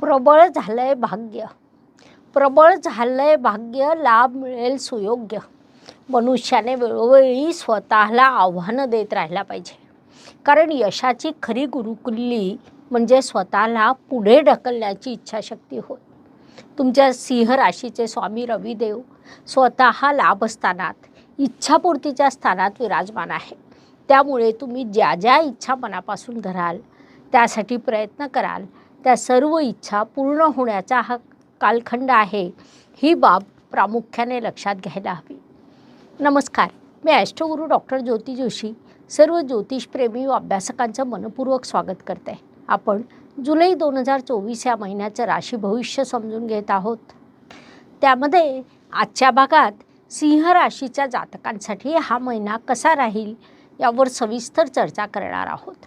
प्रबळ झालंय भाग्य. प्रबळ झालंय भाग्य लाभ मिळेल सुयोग्य. मनुष्याने वेळोवेळी स्वतःला आव्हानं देत राहायला पाहिजे. कारण यशाची खरी गुरुकुल्ली म्हणजे स्वतःला पुढे ढकलण्याची इच्छाशक्ती होय. तुमच्या सिंह राशीचे स्वामी रविदेव स्वतः लाभस्थानात इच्छापूर्तीच्या स्थानात विराजमान आहे. त्यामुळे तुम्ही ज्या ज्या इच्छा मनापासून धराल त्यासाठी प्रयत्न कराल. त्या सर्व इच्छा पूर्ण होण्याचा हा कालखंड आहे. ही बाब प्रामुख्याने लक्षात घ्यायला हवी. नमस्कार. मी ॲस्ट्रोगुरू डॉक्टर ज्योती जोशी सर्व ज्योतिषप्रेमी व अभ्यासकांचं मनपूर्वक स्वागत करते. आपण जुलै दोन हजार चोवीस या महिन्याचं राशी भविष्य समजून घेत आहोत. त्यामध्ये आजच्या भागात सिंह राशीच्या जातकांसाठी हा महिना कसा राहील यावर सविस्तर चर्चा करणार आहोत.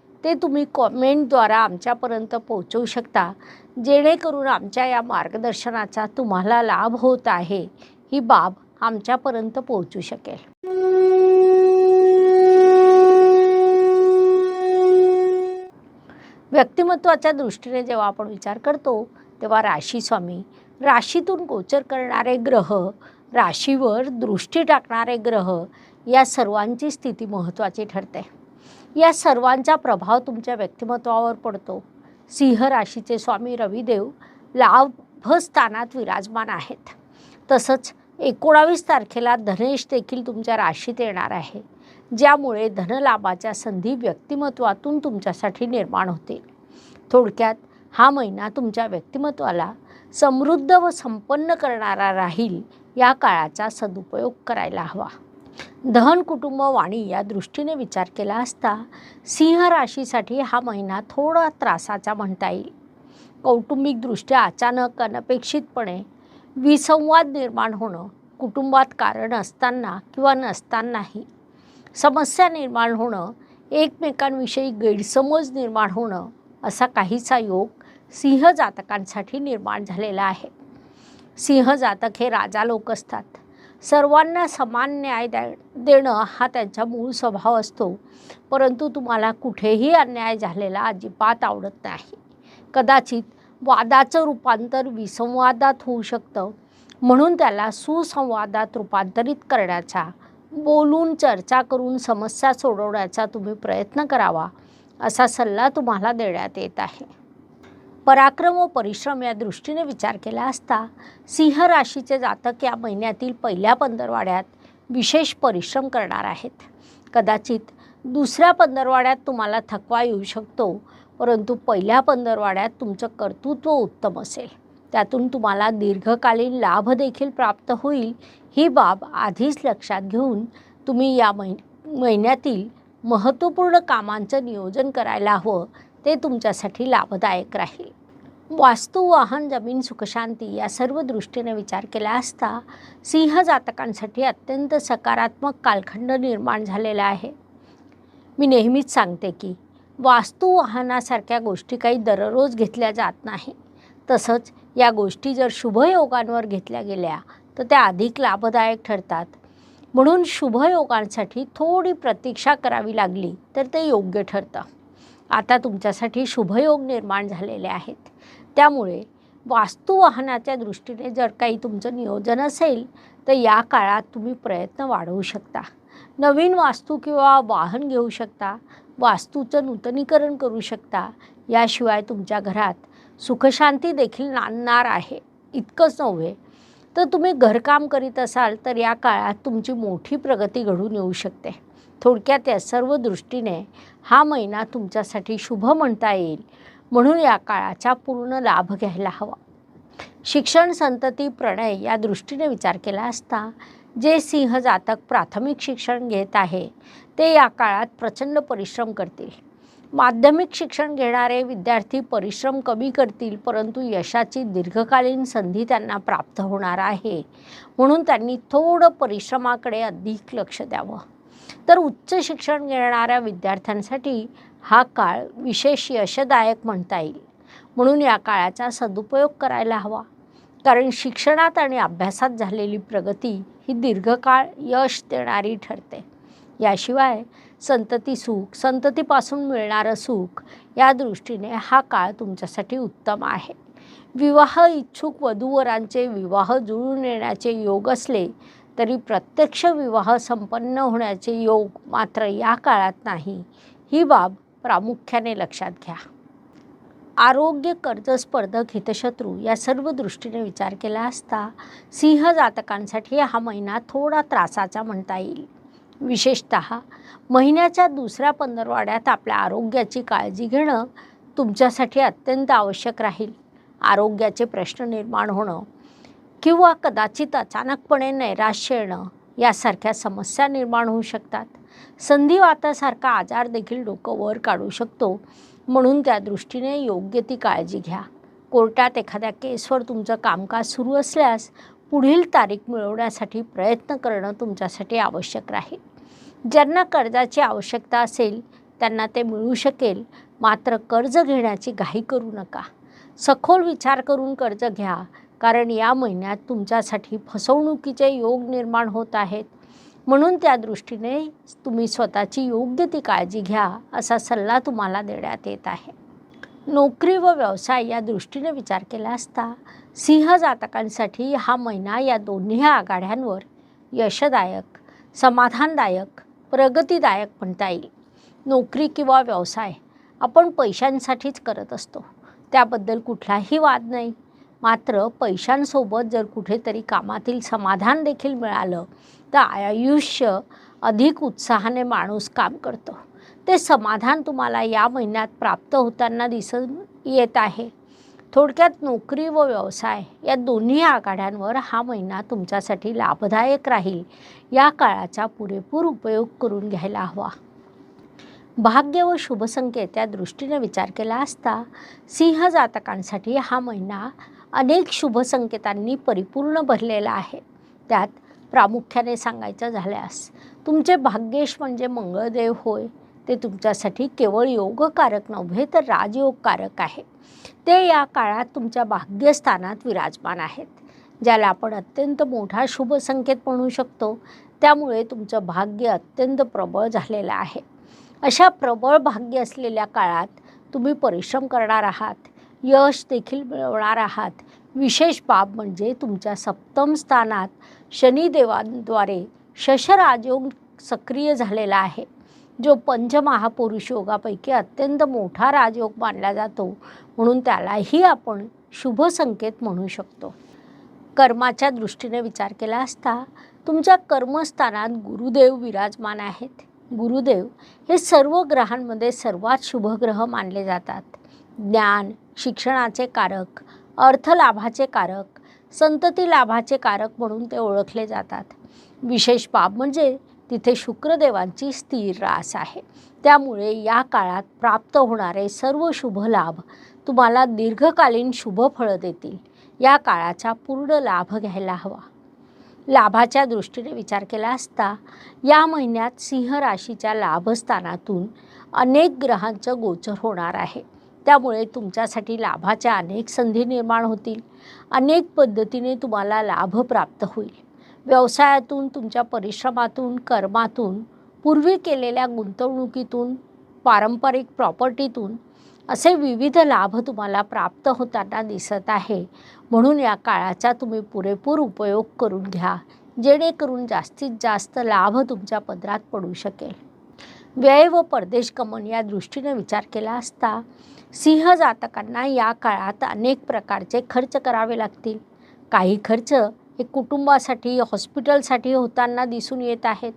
ते तुम्ही कॉमेंटद्वारा आमच्यापर्यंत पोहोचवू शकता. जेणेकरून आमच्या या मार्गदर्शनाचा तुम्हाला लाभ होत आहे. ही बाब आमच्यापर्यंत पोहोचू शकेल. व्यक्तिमत्वाच्या दृष्टीने जेव्हा आपण विचार करतो तेव्हा राशी स्वामी राशीतून गोचर करणारे ग्रह राशीवर दृष्टी टाकणारे ग्रह या सर्वांची स्थिती महत्त्वाची ठरते. या सर्वांचा प्रभाव तुमच्या व्यक्तिमत्वावर पडतो. सिंह राशीचे स्वामी रविदेव लाभस्थानात विराजमान आहेत. तसंच एकोणावीस तारखेला धनेश देखील तुमच्या राशीत येणार आहे. ज्यामुळे धनलाभाच्या संधी व्यक्तिमत्वातून तुमच्यासाठी निर्माण होतील. थोडक्यात हा महिना तुमच्या व्यक्तिमत्वाला समृद्ध व संपन्न करणारा राहील या काळाचा सदुपयोग करायला हवा. दहन कुटुंब वाणी या दृष्टीने विचार केला असता सिंह राशीसाठी हा महिना थोडा त्रासाचा म्हणता येईल. कौटुंबिकदृष्ट्या अचानक अनपेक्षितपणे विसंवाद निर्माण होणं कुटुंबात कारण असताना किंवा नसतानाही समस्या निर्माण होणं एकमेकांविषयी गैरसमज निर्माण होणं असा काहीसा योग सिंह जातकांसाठी निर्माण झालेला आहे. सिंह जातक हे राजा लोक असतात. सर्वांना समान न्याय द्या देणं हा त्यांचा मूळ स्वभाव असतो. परंतु तुम्हाला कुठेही अन्याय झालेला अजिबात आवडत नाही. कदाचित वादाचं रूपांतर विसंवादात होऊ शकतं. म्हणून त्याला सुसंवादात रूपांतरित करण्याचा बोलून चर्चा करून समस्या सोडवण्याचा तुम्ही प्रयत्न करावा असा सल्ला तुम्हाला देण्यात येत आहे. पराक्रम व परिश्रम या दृष्टीने विचार केला असता सिंह राशीचे जातक या महिन्यातील पहिल्या पंधरवाड्यात विशेष परिश्रम करणार आहेत. कदाचित दुसऱ्या पंधरवाड्यात तुम्हाला थकवा येऊ शकतो परंतु पहिल्या पंधरवाड्यात तुमचं कर्तृत्व उत्तम असेल. त्यातून तुम्हाला दीर्घकालीन लाभ देखील प्राप्त होईल ही बाब आधीच लक्षात घेऊन तुम्ही या मै महिन्यातील महत्त्वपूर्ण कामांचं नियोजन करायला हवं ते तुमच्यासाठी लाभदायक राहील. वास्तू वाहन जमीन सुखशांती या सर्व दृष्टीने विचार केला असता सिंह जातकांसाठी अत्यंत सकारात्मक कालखंड निर्माण झालेला आहे. मी नेहमीच सांगते की वास्तू वाहनासारख्या गोष्टी काही दररोज घेतल्या जात नाही. तसंच या गोष्टी जर शुभयोगांवर घेतल्या गेल्या तर त्या अधिक लाभदायक ठरतात. म्हणून शुभयोगांसाठी थोडी प्रतीक्षा करावी लागली तर ते योग्य ठरतं. आता तुमच्यासाठी शुभयोग निर्माण झालेले आहेत. त्यामुळे वास्तू वाहनाच्या दृष्टीने जर काही तुमचं नियोजन असेल तर या काळात तुम्ही प्रयत्न वाढवू शकता. नवीन वास्तू किंवा वाहन घेऊ शकता वास्तूचं नूतनीकरण करू शकता. याशिवाय तुमच्या घरात सुखशांती देखील नांदणार आहे इतकंच नव्हे. तर तुम्ही घरकाम करीत असाल तर या काळात तुमची मोठी प्रगती घडून येऊ शकते. थोडक्यात या सर्व दृष्टीने हा महिना तुमच्यासाठी शुभ म्हणता येईल. म्हणून या काळाचा पूर्ण लाभ घ्यायला हवा. शिक्षण संतती प्रणय या दृष्टीने विचार केला असता जे सिंह जातक प्राथमिक शिक्षण घेत आहे ते या काळात प्रचंड परिश्रम करतील. माध्यमिक शिक्षण घेणारे विद्यार्थी परिश्रम कमी करतील परंतु यशाची दीर्घकालीन संधी त्यांना प्राप्त होणार आहे. म्हणून त्यांनी थोडं परिश्रमाकडे अधिक लक्ष द्यावं. तर उच्च शिक्षण घेणाऱ्या विद्यार्थ्यांसाठी हा काळ विशेष यशदायक म्हणता येईल. म्हणून या काळाचा सदुपयोग करायला हवा. कारण शिक्षणात आणि अभ्यासात झालेली प्रगती ही दीर्घकाळ यश देणारी ठरते. याशिवाय संतती सुख संततीपासून मिळणारं सुख या दृष्टीने हा काळ तुमच्यासाठी उत्तम आहे. विवाह इच्छुक वधूवरांचे विवाह जुळून येण्याचे योग असले तरी प्रत्यक्ष विवाह संपन्न होण्याचे योग मात्र या काळात नाही. ही बाब प्रामुख्याने लक्षात घ्या. आरोग्य कर्ज स्पर्धक हितशत्रू या सर्व दृष्टीने विचार केला असता सिंह जातकांसाठी हा महिना थोडा त्रासाचा म्हणता येईल. विशेषत महिन्याच्या दुसऱ्या पंधरवाड्यात आपल्या आरोग्याची काळजी घेणं तुमच्यासाठी अत्यंत आवश्यक राहील. आरोग्याचे प्रश्न निर्माण होणं किंवा कदाचित अचानकपणे नैराश्य येणं यासारख्या समस्या निर्माण होऊ शकतात. संधिवातासारखा आजार देखील डोकं वर काढू शकतो. म्हणून त्या दृष्टीने योग्य ती काळजी घ्या. कोर्टात एखाद्या केसवर तुमचं कामकाज सुरू असल्यास पुढील तारीख मिळवण्यासाठी प्रयत्न करणं तुमच्यासाठी आवश्यक राहील. ज्यांना कर्जाची आवश्यकता असेल त्यांना ते मिळू शकेल. मात्र कर्ज घेण्याची घाई करू नका. सखोल विचार करून कर्ज घ्या. कारण या महिन्यात तुमच्यासाठी फसवणुकीचे योग निर्माण होत आहेत. म्हणून त्या दृष्टीने तुम्ही स्वतःची योग्य ती काळजी घ्या असा सल्ला तुम्हाला देण्यात येत आहे. नोकरी व व्यवसाय या दृष्टीने विचार केला असता सिंह जातकांसाठी हा महिना या दोन्ही आघाड्यांवर यशदायक समाधानदायक प्रगतीदायक म्हणता येईल. नोकरी किंवा व्यवसाय आपण पैशांसाठीच करत असतो. त्याबद्दल कुठलाही वाद नाही. मात्र पैशांसोबत जर कुठेतरी कामातील समाधान देखील मिळालं तर आयुष्य अधिक उत्साहाने माणूस काम करतो. ते समाधान तुम्हाला या महिन्यात प्राप्त होताना दिसून येत आहे. थोडक्यात नोकरी व व्यवसाय या दोन्ही आघाड्यांवर हा महिना तुमच्यासाठी लाभदायक राहील या काळाचा पुरेपूर उपयोग करून घ्यायला हवा. भाग्य व शुभसंकेत या दृष्टीने विचार केला असता सिंह जातकांसाठी हा महिना अनेक शुभसंकेतांनी परिपूर्ण भरलेला आहे. त्यात प्रामुख्याने सांगायचं झाल्यास तुमचे भाग्येश म्हणजे मंगळदेव होय. ते तुमच्यासाठी केवळ योगकारक नव्हे तर राजयोगकारक आहे. ते या काळात तुमच्या भाग्यस्थानात विराजमान आहेत. ज्याला आपण अत्यंत मोठा शुभ संकेत म्हणू शकतो. त्यामुळे तुमचं भाग्य अत्यंत प्रबळ झालेलं आहे. अशा प्रबळ भाग्य असलेल्या काळात तुम्ही परिश्रम करणार आहात. यश देखील मिळवणार आहात. विशेष बाब म्हणजे तुमच्या सप्तम स्थानात शनिदेवांद्वारे शशराजयोग सक्रिय झालेला आहे. जो पंचमहापुरुष योगापैकी अत्यंत मोठा राजयोग मानला जातो म्हणून त्यालाही आपण शुभ संकेत म्हणू शकतो. कर्माच्या दृष्टीने विचार केला असता तुमच्या कर्मस्थानात गुरुदेव विराजमान आहेत. गुरुदेव हे सर्व ग्रहांमध्ये सर्वात शुभग्रह मानले जातात. ज्ञान शिक्षणाचे कारक अर्थलाभाचे कारक संतती लाभाचे कारक म्हणून ते ओळखले जातात. विशेष बाब म्हणजे तिथे शुक्रदेवांची स्थिर रास आहे. त्यामुळे या काळात प्राप्त होणारे सर्व शुभ लाभ तुम्हाला दीर्घकालीन शुभ फळं देतील. या काळाचा पूर्ण लाभ घ्यायला हवा. लाभाच्या दृष्टीने विचार केला असता या महिन्यात सिंह राशीच्या लाभस्थानातून अनेक ग्रहांचं गोचर होणार आहे. त्यामुळे तुमच्यासाठी लाभाच्या अनेक संधी निर्माण होतील. अनेक पद्धतीने तुम्हाला लाभ प्राप्त होईल. व्यवसायातून तुमच्या परिश्रमातून कर्मातून पूर्वी केलेल्या गुंतवणुकीतून पारंपरिक प्रॉपर्टीतून असे विविध लाभ तुम्हाला प्राप्त होताना दिसत आहे. म्हणून या काळाचा तुम्ही पुरेपूर उपयोग करून घ्या. जेणेकरून जास्तीत जास्त लाभ तुमच्या पदरात पडू शकेल. व्यय व परदेश गमन या दृष्टीने विचार केला असता सिंह जातकांना या काळात अनेक प्रकारचे खर्च करावे लागतील. काही खर्च हे कुटुंबासाठी हॉस्पिटलसाठी होताना दिसून येत आहेत.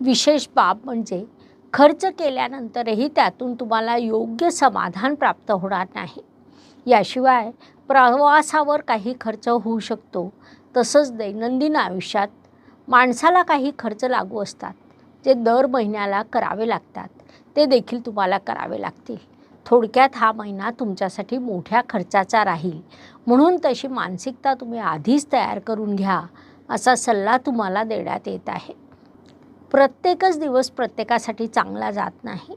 विशेष बाब म्हणजे खर्च केल्यानंतरही त्यातून तुम्हाला योग्य समाधान प्राप्त होणार नाही. याशिवाय प्रवासावर काही खर्च होऊ शकतो. तसंच दैनंदिन आयुष्यात माणसाला काही खर्च लागू असतात. जे दर महिन्याला करावे लागतात ते देखील तुम्हाला करावे लागतील. थोडक्यात हा महिना तुमच्यासाठी मोठ्या खर्चाचा राहील. म्हणून तशी मानसिकता तुम्ही आधीच तयार करून घ्या असा सल्ला तुम्हाला देण्यात येत आहे. प्रत्येकच दिवस प्रत्येकासाठी चांगला जात नाही.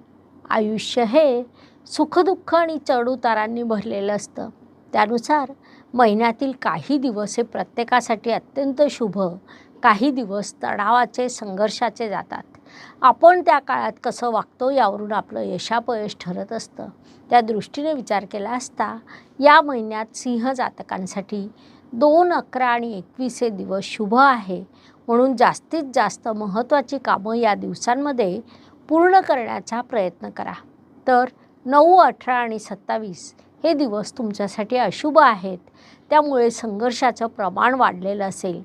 आयुष्य हे सुखदुःख आणि चढउतारांनी भरलेलं असतं. त्यानुसार महिन्यातील काही दिवस हे प्रत्येकासाठी अत्यंत शुभ काही दिवस तणावाचे संघर्षाचे जातात. आपण त्या काळात कसं वागतो यावरून आपलं यशापयश ठरत असतं. त्या दृष्टीने विचार केला असता या महिन्यात सिंह जातकांसाठी दोन अकरा आणि एकवीस हे दिवस शुभ आहे. म्हणून जास्तीत जास्त महत्त्वाची कामं या दिवसांमध्ये पूर्ण करण्याचा प्रयत्न करा. तर नऊ अठरा आणि सत्तावीस हे दिवस तुमच्यासाठी अशुभ आहेत. त्यामुळे संघर्षाचं प्रमाण वाढलेलं असेल.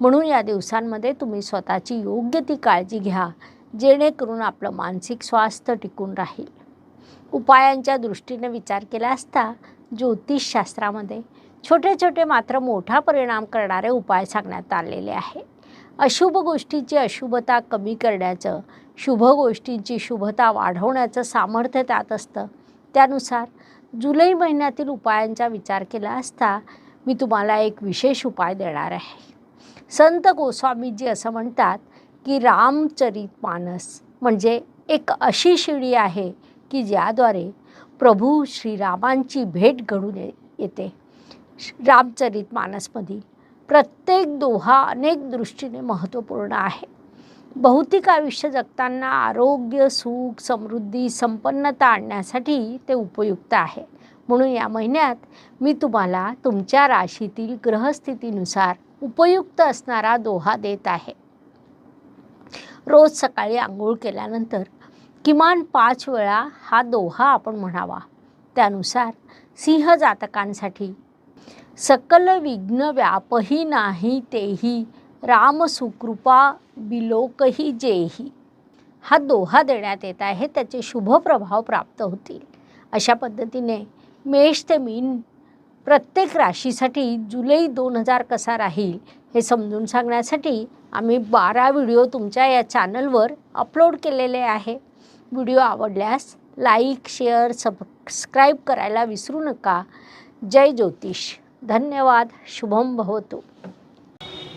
म्हणून या दिवसांमध्ये तुम्ही स्वतःची योग्य ती काळजी घ्या जेणेकरून आपलं मानसिक स्वास्थ्य टिकून राहील. उपायांच्या दृष्टीने विचार केला असता ज्योतिषशास्त्रामध्ये छोटे छोटे मात्र मोठा परिणाम करणारे उपाय सांगण्यात आलेले आहे अशुभ गोष्टीची अशुभता कमी करण्याचं शुभ गोष्टींची शुभता वाढवण्याचं सामर्थ्य त्यात असतं. त्यानुसार जुलै महिन्यातील उपायांचा विचार केला असता मी तुम्हाला एक विशेष उपाय देणार आहे. संत गोस्वामीजी असं म्हणतात की रामचरित मानस म्हणजे एक अशी शिडी आहे की ज्याद्वारे प्रभू श्रीरामांची भेट घडून ये येते. रामचरित मानसमधील प्रत्येक दोहा अनेक दृष्टीने महत्त्वपूर्ण आहे. भौतिक आयुष्य जगताना आरोग्य सुख समृद्धी संपन्नता आणण्यासाठी ते उपयुक्त आहे. म्हणून या महिन्यात मी तुम्हाला तुमच्या राशीतील ग्रहस्थितीनुसार उपयुक्त असणारा दोहा देत आहे. रोज सकाळी आंघोळ केल्यानंतर किमान पाच वेळा हा दोहा आपण म्हणावा. त्यानुसार सिंह जातकांसाठी सकल विघ्न व्यापही नाही तेही राम सुकृपा बिलोकही जेही. हा दोहा देण्यात येत आहे त्याचे शुभ प्रभाव प्राप्त होतील. अशा पद्धतीने मेष ते मीन प्रत्येक राशीसाठी जुलै दोन हजार कसा राहील हे समजून सांगण्यासाठी आम्ही बारा व्हिडिओ तुमच्या या चॅनलवर अपलोड केलेले आहे. व्हिडिओ आवडल्यास लाईक शेअर सबस्क्राईब करायला विसरू नका. जय ज्योतिष. धन्यवाद. शुभम भवतो.